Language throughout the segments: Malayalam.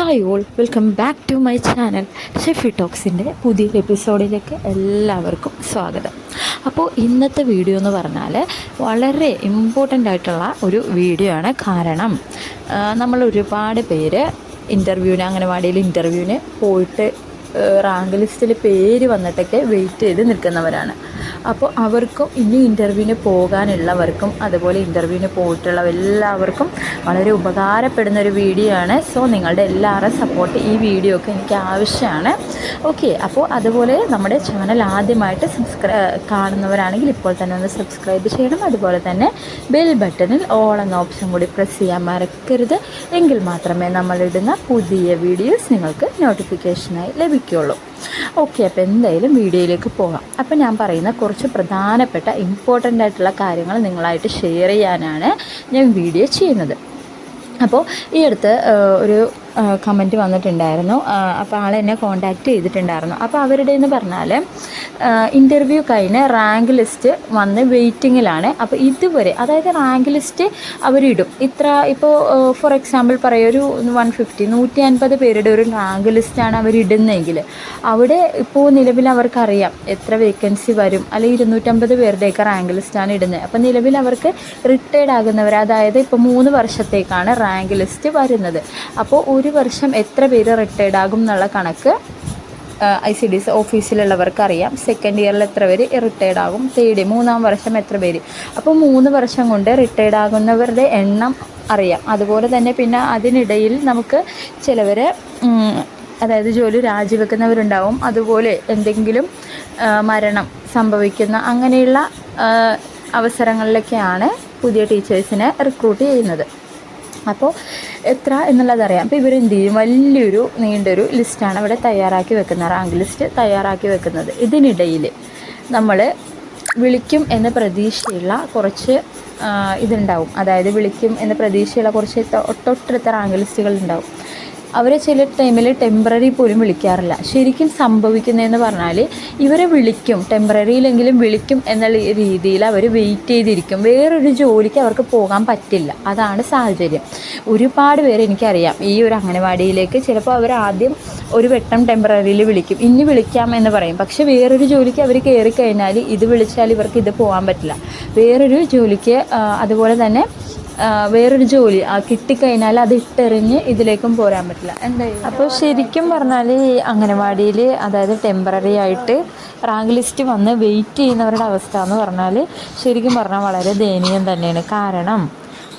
Hi all welcome back to my channel Shefi ടോക്സിന്റെ പുതിയൊരു എപ്പിസോഡിലേക്ക് എല്ലാവർക്കും സ്വാഗതം. അപ്പോൾ ഇന്നത്തെ വീഡിയോ എന്ന് പറഞ്ഞാൽ വളരെ ഇമ്പോർട്ടന്റ് ആയിട്ടുള്ള ഒരു വീഡിയോ ആണ്. കാരണം നമ്മൾ ഒരുപാട് പേര് ഇന്റർവ്യൂവിന് അംഗനവാടിയിൽ ഇന്റർവ്യൂവിന് പോയിട്ട് റാങ്ക് ലിസ്റ്റിൽ പേര് വന്നിട്ടൊക്കെ വെയിറ്റ് ചെയ്ത് നിൽക്കുന്നവരാണ്. അപ്പോൾ അവർക്കും ഇനി ഇന്റർവ്യൂവിന് പോകാനുള്ളവർക്കും അതുപോലെ ഇന്റർവ്യൂവിന് പോയിട്ടുള്ള എല്ലാവർക്കും വളരെ ഉപകാരപ്പെടുന്ന ഒരു വീഡിയോ ആണ്. സോ നിങ്ങളുടെ എല്ലാവരുടെയും സപ്പോർട്ട് ഈ വീഡിയോ ഒക്കെ എനിക്ക് ആവശ്യമാണ്. ഓക്കെ അപ്പോൾ അതുപോലെ നമ്മുടെ ചാനൽ ആദ്യമായിട്ട് സബ്സ്ക്രൈ കാണുന്നവരാണെങ്കിൽ ഇപ്പോൾ തന്നെ ഒന്ന് സബ്സ്ക്രൈബ് ചെയ്യണം. അതുപോലെ തന്നെ ബെൽ ബട്ടണിൽ ഓൾ എന്ന ഓപ്ഷൻ കൂടി പ്രസ് ചെയ്യാൻ മറക്കരുത്. എങ്കിൽ മാത്രമേ നമ്മളിടുന്ന പുതിയ വീഡിയോസ് നിങ്ങൾക്ക് നോട്ടിഫിക്കേഷനായി ലഭിക്കുകയുള്ളൂ ഓക്കെ അപ്പോൾ എന്തായാലും വീഡിയോയിലേക്ക് പോകാം. അപ്പോൾ ഞാൻ പറയുന്ന കുറച്ച് പ്രധാനപ്പെട്ട ഇമ്പോർട്ടന്റ് ആയിട്ടുള്ള കാര്യങ്ങൾ നിങ്ങളായിട്ട് ഷെയർ ചെയ്യാനാണ് ഞാൻ വീഡിയോ ചെയ്യുന്നത്. അപ്പോൾ ഈ അടുത്ത് ഒരു കമന്റ് വന്നിട്ടുണ്ടായിരുന്നു. അപ്പോൾ ആൾ എന്നെ കോണ്ടാക്റ്റ് ചെയ്തിട്ടുണ്ടായിരുന്നു. അപ്പോൾ അവരുടെ എന്ന് പറഞ്ഞാൽ ഇന്റർവ്യൂ കഴിഞ്ഞ് റാങ്ക് ലിസ്റ്റ് വന്ന് വെയിറ്റിങ്ങിലാണ് അപ്പോൾ ഇതുവരെ അതായത് റാങ്ക് ലിസ്റ്റ് അവരിടും. ഇത്ര ഇപ്പോൾ ഫോർ എക്സാമ്പിൾ പറയുക ഒരു വൺ ഫിഫ്റ്റി നൂറ്റി അൻപത് പേരുടെ ഒരു റാങ്ക് ലിസ്റ്റാണ് അവരിടുന്നതെങ്കിൽ അവിടെ ഇപ്പോൾ നിലവിൽ അവർക്കറിയാം എത്ര വേക്കൻസി വരും. അല്ലെങ്കിൽ ഇരുന്നൂറ്റമ്പത് പേരുടെയൊക്കെ റാങ്ക് ലിസ്റ്റാണ് ഇടുന്നത്. അപ്പോൾ നിലവിൽ അവർക്ക് റിട്ടയർഡ് ആകുന്നവർ അതായത് ഇപ്പോൾ മൂന്ന് വർഷത്തേക്കാണ് റാങ്ക് ലിസ്റ്റ് വരുന്നത്. അപ്പോൾ ഒരു വർഷം എത്ര പേര് റിട്ടയർഡ് ആകും എന്നുള്ള കണക്ക് ഐ സി ഡി എസ് ഓഫീസിലുള്ളവർക്ക് അറിയാം സെക്കൻഡ് ഇയറിൽ എത്ര പേര് റിട്ടയർഡ് ആകും. തേർഡ് മൂന്നാം വർഷം എത്ര പേര്. അപ്പോൾ മൂന്ന് വർഷം കൊണ്ട് റിട്ടയർഡ് ആകുന്നവരുടെ എണ്ണം അറിയാം. അതുപോലെ തന്നെ പിന്നെ അതിനിടയിൽ നമുക്ക് ചിലവർ അതായത് ജോലി രാജിവെക്കുന്നവരുണ്ടാവും. അതുപോലെ എന്തെങ്കിലും മരണം സംഭവിക്കുന്ന അങ്ങനെയുള്ള അവസരങ്ങളിലൊക്കെയാണ് പുതിയ ടീച്ചേഴ്സിനെ റിക്രൂട്ട് ചെയ്യുന്നത്. അപ്പോൾ എത്ര എന്നുള്ളതറിയാം. അപ്പോൾ ഇവരെന്ത് ചെയ്യും? വലിയൊരു നീണ്ടൊരു ലിസ്റ്റാണ് ഇവിടെ തയ്യാറാക്കി വെക്കുന്നത് റാങ്ക് ലിസ്റ്റ് തയ്യാറാക്കി വെക്കുന്നത്. ഇതിനിടയിൽ നമ്മൾ വിളിക്കും എന്ന പ്രതീക്ഷയുള്ള കുറച്ച് ഇതുണ്ടാവും. അതായത് വിളിക്കും എന്ന പ്രതീക്ഷയുള്ള കുറച്ച് തൊട്ടടുത്ത റാങ്ക് ലിസ്റ്റുകൾ ഉണ്ടാവും. അവരെ ചില ടൈമിൽ ടെമ്പററി പോലും വിളിക്കാറില്ല. ശരിക്കും സംഭവിക്കുന്നതെന്ന് പറഞ്ഞാൽ ഇവരെ വിളിക്കും. ടെമ്പററിയിലെങ്കിലും വിളിക്കും എന്നുള്ള രീതിയിൽ അവർ വെയിറ്റ് ചെയ്തിരിക്കും. വേറൊരു ജോലിക്ക് അവർക്ക് പോകാൻ പറ്റില്ല. അതാണ് സാഹചര്യം. ഒരുപാട് പേര് എനിക്കറിയാം. ഈ ഒരു അംഗനവാടിയിലേക്ക് ചിലപ്പോൾ അവർ ആദ്യം ഒരു വെട്ടം ടെമ്പററിയിൽ വിളിക്കും. ഇനി വിളിക്കാം എന്ന് പറയും. പക്ഷേ വേറൊരു ജോലിക്ക് അവർ കയറി കഴിഞ്ഞാൽ ഇത് വിളിച്ചാൽ ഇവർക്ക് ഇത് പോകാൻ പറ്റില്ല. വേറൊരു ജോലിക്ക് അതുപോലെ തന്നെ വേറൊരു ജോലി ആ, കിട്ടിക്കഴിഞ്ഞാൽ അത് ഇട്ടെറിഞ്ഞ് ഇതിലേക്കും പോരാൻ പറ്റില്ല. എന്തായാലും അപ്പോൾ ശരിക്കും പറഞ്ഞാൽ ഈ അംഗനവാടിയിൽ അതായത് ടെമ്പററി ആയിട്ട് റാങ്ക് ലിസ്റ്റ് വന്ന് വെയിറ്റ് ചെയ്യുന്നവരുടെ അവസ്ഥ എന്ന് പറഞ്ഞാൽ ശരിക്കും പറഞ്ഞാൽ വളരെ ദയനീയം തന്നെയാണ്. കാരണം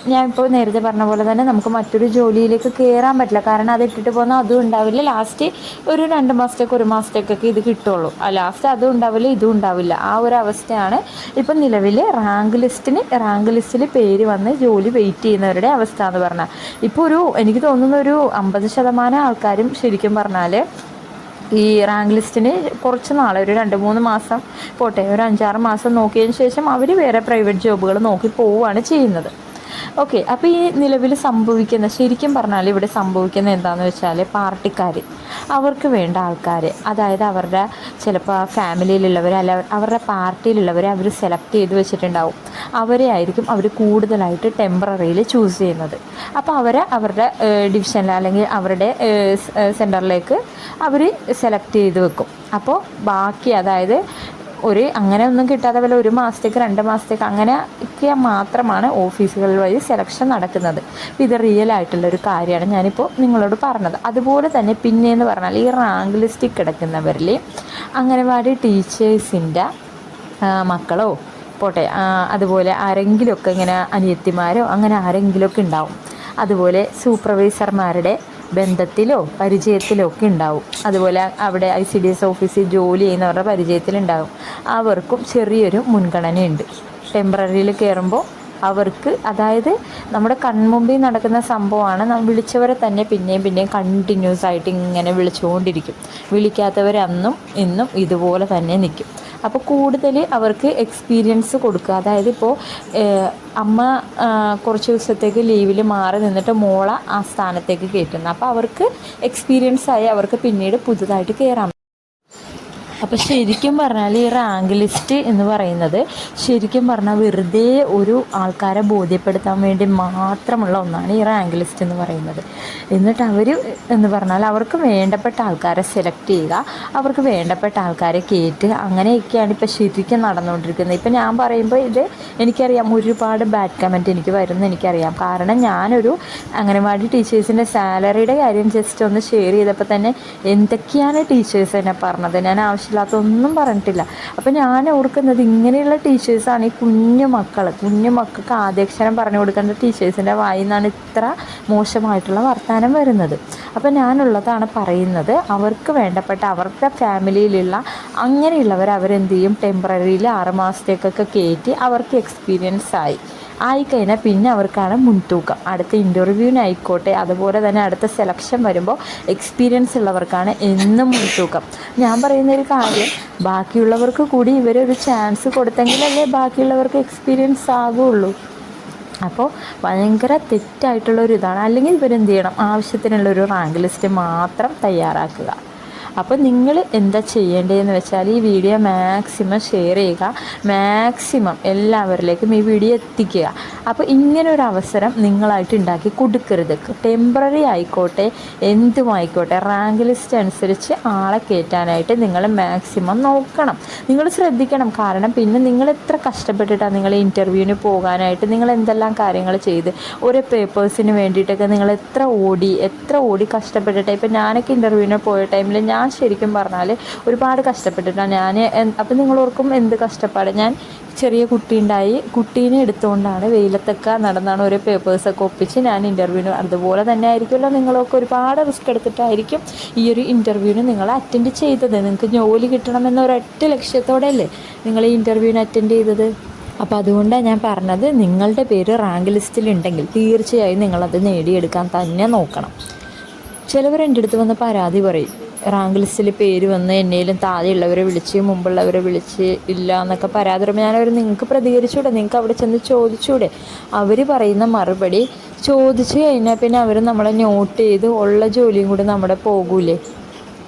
ഞാൻ ഇപ്പോൾ നേരത്തെ പറഞ്ഞ പോലെ തന്നെ നമുക്ക് മറ്റൊരു ജോലിയിലേക്ക് കയറാൻ പറ്റില്ല. കാരണം അത് ഇട്ടിട്ട് പോകുന്ന അതും ഉണ്ടാവില്ല. ലാസ്റ്റ് ഒരു രണ്ട് മാസത്തേക്ക് ഒരു മാസത്തേക്കൊക്കെ ഇത് കിട്ടുള്ളൂ. ലാസ്റ്റ് അതും ഉണ്ടാവില്ല ഇതും ഉണ്ടാവില്ല. ആ ഒരു അവസ്ഥയാണ് ഇപ്പം നിലവിൽ റാങ്ക് ലിസ്റ്റിന് റാങ്ക് ലിസ്റ്റിൽ പേര് വന്ന് ജോലി വെയിറ്റ് ചെയ്യുന്നവരുടെ അവസ്ഥ എന്ന് പറഞ്ഞാൽ ഇപ്പോൾ ഒരു എനിക്ക് തോന്നുന്ന ഒരു അമ്പത് ശതമാനം ആൾക്കാരും ശരിക്കും പറഞ്ഞാൽ ഈ റാങ്ക് ലിസ്റ്റിന് കുറച്ച് നാളെ ഒരു രണ്ട് മൂന്ന് മാസം പോട്ടെ ഒരു അഞ്ചാറ് മാസം നോക്കിയതിന് ശേഷം അവർ വേറെ പ്രൈവറ്റ് ജോബുകൾ നോക്കി പോവുകയാണ് ചെയ്യുന്നത്. ഓക്കെ അപ്പോൾ ഈ നിലവിൽ സംഭവിക്കുന്ന ശരിക്കും പറഞ്ഞാൽ ഇവിടെ സംഭവിക്കുന്ന എന്താണെന്ന് വെച്ചാൽ പാർട്ടിക്കാർ അവർക്ക് വേണ്ട ആൾക്കാർ അതായത് അവരുടെ ചിലപ്പോൾ ഫാമിലിയിലുള്ളവർ അല്ല അവരുടെ പാർട്ടിയിലുള്ളവരെ അവർ സെലക്ട് ചെയ്ത് വെച്ചിട്ടുണ്ടാവും. അവരെ ആയിരിക്കും അവർ കൂടുതലായിട്ട് ടെമ്പററിയിൽ ചൂസ് ചെയ്യുന്നത്. അപ്പോൾ അവരെ അവരുടെ ഡിവിഷനിൽ അല്ലെങ്കിൽ അവരുടെ സെന്ററിലേക്ക് അവർ സെലക്ട് ചെയ്ത് വെക്കും. അപ്പോൾ ബാക്കി അതായത് ഒരു അങ്ങനെ ഒന്നും കിട്ടാതെ വല്ല ഒരു മാസത്തേക്ക് രണ്ട് മാസത്തേക്ക് അങ്ങനെ ഒക്കെ മാത്രമാണ് ഓഫീസുകൾ വഴി സെലക്ഷൻ നടക്കുന്നത്. ഇത് റിയൽ ആയിട്ടുള്ള ഒരു കാര്യമാണ്. ഞാനിപ്പോൾ നിങ്ങളോട് പറഞ്ഞത്. അതുപോലെ തന്നെ പിന്നെ എന്ന് പറഞ്ഞാൽ ഈ റാങ്ക് ലിസ്റ്റിൽ കിടക്കുന്നവരിൽ അംഗനവാടി ടീച്ചേഴ്സിന്റെ മക്കളോ പോട്ടെ അതുപോലെ ആരെങ്കിലുമൊക്കെ ഇങ്ങനെ അനിയത്തിമാരോ അങ്ങനെ ആരെങ്കിലുമൊക്കെ ഉണ്ടാവും. അതുപോലെ സൂപ്പർവൈസർമാരുടെ ബന്ധത്തിലോ പരിചയത്തിലോ ഒക്കെ ഉണ്ടാവും. അതുപോലെ അവിടെ ഐ സി ഡി എസ് ഓഫീസിൽ ജോലി ചെയ്യുന്നവരുടെ പരിചയത്തിലുണ്ടാവും. അവർക്കും ചെറിയൊരു മുൻഗണനയുണ്ട്. ടെമ്പററിയിൽ കയറുമ്പോൾ അവർക്ക് അതായത് നമ്മുടെ കൺമുമ്പിൽ നടക്കുന്ന സംഭവമാണ് നാം വിളിച്ചവരെ തന്നെ പിന്നെയും പിന്നെയും കണ്ടിന്യൂസ് ആയിട്ട് ഇങ്ങനെ വിളിച്ചുകൊണ്ടിരിക്കും. വിളിക്കാത്തവരന്നും ഇന്നും ഇതുപോലെ തന്നെ നിൽക്കും. അപ്പോൾ കൂടുതൽ അവർക്ക് എക്സ്പീരിയൻസ് കൊടുക്കുക. അതായത് ഇപ്പോൾ അമ്മ കുറച്ച് ദിവസത്തേക്ക് ലീവിൽ മാറി നിന്നിട്ട് മോള ആ സ്ഥാനത്തേക്ക് കയറ്റുന്നു അപ്പോൾ അവർക്ക് എക്സ്പീരിയൻസ് ആയി അവർക്ക് പിന്നീട് പുതുതായിട്ട് കയറാൻ അപ്പോൾ ശരിക്കും പറഞ്ഞാൽ ഈ റാങ്ക് ലിസ്റ്റ് എന്ന് പറയുന്നത് ശരിക്കും പറഞ്ഞാൽ വെറുതെ ഒരു ആൾക്കാരെ ബോധ്യപ്പെടുത്താൻ വേണ്ടി മാത്രമുള്ള ഒന്നാണ് ഈ റാങ്ക് ലിസ്റ്റ് എന്ന് പറയുന്നത്. എന്നിട്ട് അവർ എന്ന് പറഞ്ഞാൽ അവർക്ക് വേണ്ടപ്പെട്ട ആൾക്കാരെ സെലക്ട് ചെയ്യുക അവർക്ക് വേണ്ടപ്പെട്ട ആൾക്കാരെ കയറ്റുക അങ്ങനെയൊക്കെയാണ് ഇപ്പോൾ ശരിക്കും നടന്നുകൊണ്ടിരിക്കുന്നത്. ഇപ്പം ഞാൻ പറയുമ്പോൾ ഇത് എനിക്കറിയാം ഒരുപാട് ബാഡ് കമന്റ് എനിക്ക് വരുമെന്ന് എനിക്കറിയാം. കാരണം ഞാനൊരു അംഗനവാടി ടീച്ചേഴ്സിന്റെ സാലറിയുടെ കാര്യം ജസ്റ്റ് ഒന്ന് ഷെയർ ചെയ്തപ്പോൾ തന്നെ എന്തൊക്കെയാണ് ടീച്ചേഴ്സ് എന്നെ പറഞ്ഞത്? ഞാൻ ആവശ്യമില്ലാത്ത ഒന്നും പറഞ്ഞിട്ടില്ല. അപ്പോൾ ഞാൻ ഓർക്കുന്നത് ഇങ്ങനെയുള്ള ടീച്ചേഴ്സാണ് ഈ കുഞ്ഞു മക്കൾ കുഞ്ഞു മക്കൾക്ക് ആദ്യക്ഷരം പറഞ്ഞു കൊടുക്കേണ്ട ടീച്ചേഴ്സിന്റെ വായിൽ നിന്നാണ് ഇത്ര മോശമായിട്ടുള്ള വർത്തമാനം വരുന്നത്. അപ്പോൾ ഞാനുള്ളതാണ് പറയുന്നത് അവർക്ക് വേണ്ടപ്പെട്ട അവരുടെ ഫാമിലിയിലുള്ള അങ്ങനെയുള്ളവർ അവരെന്ത് ചെയ്യും? ടെമ്പററിയിൽ ആറ് മാസത്തേക്കൊക്കെ കയറ്റി അവർക്ക് എക്സ്പീരിയൻസ് ആയി. ആയിക്കഴിഞ്ഞാൽ പിന്നെ അവർക്കാണ് മുൻതൂക്കം. അടുത്ത ഇന്റർവ്യൂവിനായിക്കോട്ടെ അതുപോലെ തന്നെ അടുത്ത സെലക്ഷൻ വരുമ്പോൾ എക്സ്പീരിയൻസ് ഉള്ളവർക്കാണ് എന്നും മുൻതൂക്കം. ഞാൻ പറയുന്ന ഒരു കാര്യം ബാക്കിയുള്ളവർക്ക് കൂടി ഇവരൊരു ചാൻസ് കൊടുത്തെങ്കിലല്ലേ ബാക്കിയുള്ളവർക്ക് എക്സ്പീരിയൻസ് ആകുള്ളൂ അപ്പോൾ ഭയങ്കര തെറ്റായിട്ടുള്ള ഒരു ഇതാണ് അല്ലെങ്കിൽ ഇവരെന്ത് ചെയ്യണം? ആവശ്യത്തിനുള്ള ഒരു റാങ്ക് ലിസ്റ്റ് മാത്രം തയ്യാറാക്കുക. അപ്പോൾ നിങ്ങൾ എന്താ ചെയ്യേണ്ടതെന്ന് വെച്ചാൽ ഈ വീഡിയോ മാക്സിമം ഷെയർ ചെയ്യുക. മാക്സിമം എല്ലാവരിലേക്കും ഈ വീഡിയോ എത്തിക്കുക. അപ്പോൾ ഇങ്ങനെ ഒരു അവസരം നിങ്ങളായിട്ട് ഉണ്ടാക്കി കൊടുക്കരുത്. ടെമ്പററി ആയിക്കോട്ടെ എന്തുമായിക്കോട്ടെ റാങ്ക് ലിസ്റ്റ് അനുസരിച്ച് ആളെ കയറ്റാനായിട്ട് നിങ്ങൾ മാക്സിമം നോക്കണം. നിങ്ങൾ ശ്രദ്ധിക്കണം. കാരണം പിന്നെ നിങ്ങൾ എത്ര കഷ്ടപ്പെട്ടിട്ടാണ് നിങ്ങൾ ഇന്റർവ്യൂവിന് പോകാനായിട്ട് നിങ്ങൾ എന്തെല്ലാം കാര്യങ്ങൾ ചെയ്ത് ഓരോ പേപ്പേഴ്സിന് വേണ്ടിയിട്ടൊക്കെ നിങ്ങൾ എത്ര ഓടി എത്ര ഓടി കഷ്ടപ്പെട്ടിട്ട്. ഇപ്പം ഞാനൊക്കെ ഇന്റർവ്യൂവിന് പോയ ടൈമിൽ ഞാൻ ശരിക്കും പറഞ്ഞാൽ ഒരുപാട് കഷ്ടപ്പെട്ടിട്ടാണ് ഞാൻ അപ്പം നിങ്ങൾ ഓർക്കും എന്ത് കഷ്ടപ്പാട്? ഞാൻ ചെറിയ കുട്ടി ഉണ്ടായി. കുട്ടീനെ എടുത്തുകൊണ്ടാണ് വെയിലത്തൊക്കെ നടന്നാണ് ഓരോ പേപ്പേഴ്സൊക്കെ ഒപ്പിച്ച് ഞാൻ ഇന്റർവ്യൂവിന് അതുപോലെ തന്നെ ആയിരിക്കുമല്ലോ നിങ്ങളൊക്കെ ഒരുപാട് റിസ്ക് എടുത്തിട്ടായിരിക്കും ഈ ഒരു ഇന്റർവ്യൂവിന് നിങ്ങൾ അറ്റൻഡ് ചെയ്തത്. നിങ്ങൾക്ക് ജോലി കിട്ടണമെന്ന ഒരൊറ്റ ലക്ഷ്യത്തോടെയല്ലേ നിങ്ങൾ ഈ ഇന്റർവ്യൂവിന് അറ്റൻഡ് ചെയ്തത്? അപ്പോൾ അതുകൊണ്ടാണ് ഞാൻ പറഞ്ഞത് നിങ്ങളുടെ പേര് റാങ്ക് ലിസ്റ്റിൽ ലിസ്റ്റിലുണ്ടെങ്കിൽ തീർച്ചയായും നിങ്ങളത് നേടിയെടുക്കാൻ തന്നെ നോക്കണം. ചിലവർ എന്റെ അടുത്ത് വന്ന് പരാതി പറയും റാങ്ക് ലിസ്റ്റിൽ പേര് വന്ന് എന്നേലും താഴെയുള്ളവരെ വിളിച്ച് മുമ്പുള്ളവരെ വിളിച്ച് ഇല്ല എന്നൊക്കെ പരാതി പറയുമ്പോൾ ഞാനവർ നിങ്ങൾക്ക് പ്രതികരിച്ചൂടെ? നിങ്ങൾക്ക് അവിടെ ചെന്ന് ചോദിച്ചൂടെ? അവർ പറയുന്ന മറുപടി ചോദിച്ചു കഴിഞ്ഞാൽ പിന്നെ അവർ നമ്മളെ നോട്ട് ചെയ്ത് ഉള്ള ജോലിയും കൂടെ നമ്മുടെ പോകൂലേ?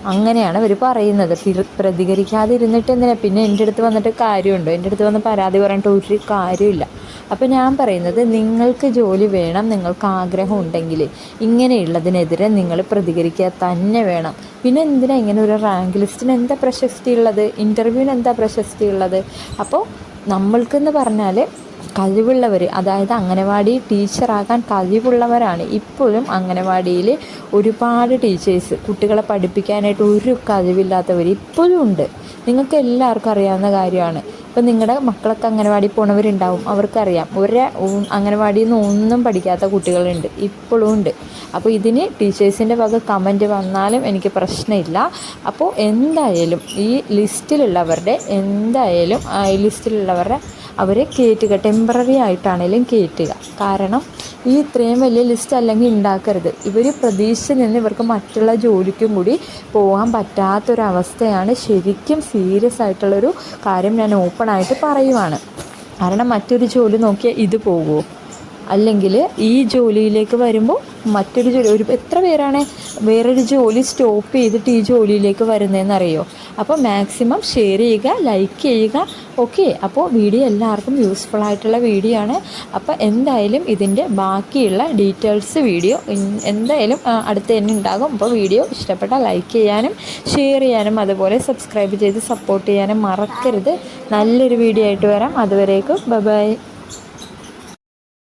അങ്ങനെയാണ് അവർ പറയുന്നത്. പ്രതികരിക്കാതിരുന്നിട്ട് എന്തിനാ? പിന്നെ എന്റെ അടുത്ത് വന്നിട്ട് കാര്യമുണ്ടോ? എന്റെ അടുത്ത് വന്ന് പരാതി പറഞ്ഞിട്ട് ഒരു കാര്യമില്ല അപ്പോൾ ഞാൻ പറയുന്നത് നിങ്ങൾക്ക് ജോലി വേണം നിങ്ങൾക്ക് ആഗ്രഹം ഉണ്ടെങ്കിൽ ഇങ്ങനെയുള്ളതിനെതിരെ നിങ്ങൾ പ്രതികരിക്കുക തന്നെ വേണം. പിന്നെ എന്തിനാ ഇങ്ങനെ ഒരു റാങ്ക് ലിസ്റ്റിന് എന്താ പ്രശസ്തി ഉള്ളത് ഇന്റർവ്യൂവിന് എന്താ പ്രശസ്തി ഉള്ളത് അപ്പോൾ നമ്മൾക്കെന്ന് പറഞ്ഞാൽ കഴിവുള്ളവർ അതായത് അംഗനവാടി ടീച്ചറാകാൻ കഴിവുള്ളവരാണ്. ഇപ്പോഴും അംഗനവാടിയിൽ ഒരുപാട് ടീച്ചേഴ്സ് കുട്ടികളെ പഠിപ്പിക്കാനായിട്ട് ഒരു കഴിവില്ലാത്തവർ ഇപ്പോഴും ഉണ്ട്. നിങ്ങൾക്ക് എല്ലാവർക്കും അറിയാവുന്ന കാര്യമാണ്. ഇപ്പം നിങ്ങളുടെ മക്കളൊക്കെ അംഗനവാടി പോണവരുണ്ടാവും അവർക്കറിയാം. ഒരേ അംഗനവാടിയിൽ നിന്ന് ഒന്നും പഠിക്കാത്ത കുട്ടികളുണ്ട് ഇപ്പോഴും ഉണ്ട്. അപ്പോൾ ഇതിന് ടീച്ചേഴ്സിന്റെ വക കമന്റ് വന്നാലും എനിക്ക് പ്രശ്നമില്ല. അപ്പോൾ എന്തായാലും ഈ ലിസ്റ്റിലുള്ളവരുടെ എന്തായാലും ഈ ലിസ്റ്റിലുള്ളവരുടെ അവരെ കയറ്റുക ടെമ്പററി ആയിട്ടാണെങ്കിലും കയറ്റുക കാരണം ഈ ഇത്രയും വലിയ ലിസ്റ്റ് അല്ലെങ്കിൽ ഉണ്ടാക്കരുത് ഇവർ പ്രതീക്ഷിച്ച് നിന്ന് ഇവർക്ക് മറ്റുള്ള ജോലിക്കും കൂടി പോകാൻ പറ്റാത്തൊരവസ്ഥയാണ് ശരിക്കും സീരിയസ് ആയിട്ടുള്ളൊരു കാര്യം ഞാൻ ഓപ്പണായിട്ട് പറയുവാണ്. കാരണം മറ്റൊരു ജോലി നോക്കിയാൽ ഇത് പോകുമോ അല്ലെങ്കിൽ ഈ ജോലിയിലേക്ക് വരുമ്പോൾ മറ്റൊരു ജോലി ഒരു എത്ര പേരാണ് വേറൊരു ജോലി സ്റ്റോപ്പ് ചെയ്തിട്ട് ഈ ജോലിയിലേക്ക് വരുന്നതെന്നറിയോ അപ്പോൾ മാക്സിമം ഷെയർ ചെയ്യുക ലൈക്ക് ചെയ്യുക. ഓക്കെ അപ്പോൾ വീഡിയോ എല്ലാവർക്കും യൂസ്ഫുൾ ആയിട്ടുള്ള വീഡിയോ ആണ്. അപ്പോൾ എന്തായാലും ഇതിന്റെ ബാക്കിയുള്ള ഡീറ്റെയിൽസ് വീഡിയോ എന്തായാലും അടുത്ത് തന്നെ ഉണ്ടാകും. അപ്പോൾ വീഡിയോ ഇഷ്ടപ്പെട്ടാൽ ലൈക്ക് ചെയ്യാനും ഷെയർ ചെയ്യാനും അതുപോലെ സബ്സ്ക്രൈബ് ചെയ്ത് സപ്പോർട്ട് ചെയ്യാനും മറക്കരുത്. നല്ലൊരു വീഡിയോ ആയിട്ട് വരാം. അതുവരേക്കും ബൈ.